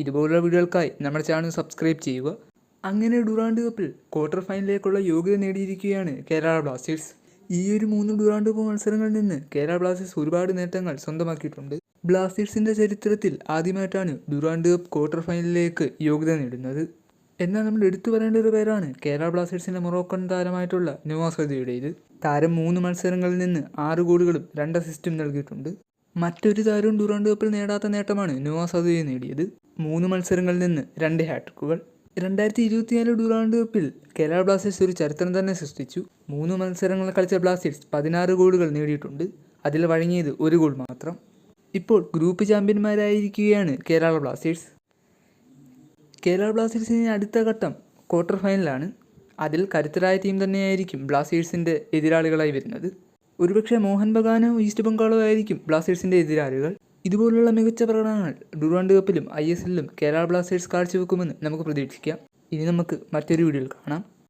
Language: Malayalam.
ഇതുപോലുള്ള വീഡിയോകൾക്കായി നമ്മുടെ ചാനൽ സബ്സ്ക്രൈബ് ചെയ്യുക. അങ്ങനെ ഡുറാണ്ട് കപ്പിൽ ക്വാർട്ടർ ഫൈനലിലേക്കുള്ള യോഗ്യത നേടിയിരിക്കുകയാണ് കേരള ബ്ലാസ്റ്റേഴ്സ്. ഈ ഒരു മൂന്ന് ഡുറാണ്ട് കപ്പ് മത്സരങ്ങളിൽ നിന്ന് കേരള ബ്ലാസ്റ്റേഴ്സ് ഒരുപാട് നേട്ടങ്ങൾ സ്വന്തമാക്കിയിട്ടുണ്ട്. ബ്ലാസ്റ്റേഴ്സിന്റെ ചരിത്രത്തിൽ ആദ്യമായിട്ടാണ് ഡുറാണ്ട് കപ്പ് ക്വാർട്ടർ ഫൈനലിലേക്ക് യോഗ്യത നേടുന്നത്. എന്നാൽ നമ്മൾ എടുത്തു പറയേണ്ട ഒരു പേരാണ് കേരള ബ്ലാസ്റ്റേഴ്സിന്റെ മൊറോക്കൺ താരമായിട്ടുള്ള നുവാസദിയുടേത് താരം മൂന്ന് മത്സരങ്ങളിൽ നിന്ന് ആറ് ഗോളുകളും രണ്ട് അസിസ്റ്റും നൽകിയിട്ടുണ്ട്. മറ്റൊരു താരവും ഡുറാണ്ട് കപ്പിൽ നേടാത്ത നേട്ടമാണ് നുവാസദിയെ നേടിയത്. മൂന്ന് മത്സരങ്ങളിൽ നിന്ന് രണ്ട് ഹാട്രിക്കുകൾ രണ്ടായിരത്തി ഇരുപത്തിനാല് ഡുറാൻഡ് കപ്പിൽ കേരള ബ്ലാസ്റ്റേഴ്സ് ഒരു ചരിത്രം തന്നെ സൃഷ്ടിച്ചു. മൂന്ന് മത്സരങ്ങൾ കളിച്ച ബ്ലാസ്റ്റേഴ്സ് പതിനാറ് ഗോളുകൾ നേടിയിട്ടുണ്ട്. അതിൽ വഴങ്ങിയത് ഒരു ഗോൾ മാത്രം. ഇപ്പോൾ ഗ്രൂപ്പ് ചാമ്പ്യന്മാരായിരിക്കുകയാണ് കേരള ബ്ലാസ്റ്റേഴ്സ്. കേരള ബ്ലാസ്റ്റേഴ്സിന് അടുത്ത ഘട്ടം ക്വാർട്ടർ ഫൈനലാണ് അതിൽ കരുത്തരായ ടീം തന്നെയായിരിക്കും ബ്ലാസ്റ്റേഴ്സിന്റെ എതിരാളികളായി വരുന്നത്. ഒരുപക്ഷെ മോഹൻ ബഗാനോ ഈസ്റ്റ് ബംഗാളോ ആയിരിക്കും ബ്ലാസ്റ്റേഴ്സിന്റെ എതിരാളികൾ. ഇതുപോലുള്ള മികച്ച പ്രകടനങ്ങൾ ഡുറാണ്ട് കപ്പിലും ഐ എസ് എല്ലിലും കേരള ബ്ലാസ്റ്റേഴ്സ് കാഴ്ചവെക്കുമെന്ന് നമുക്ക് പ്രതീക്ഷിക്കാം. ഇനി നമുക്ക് മറ്റൊരു വീഡിയോയിൽ കാണാം.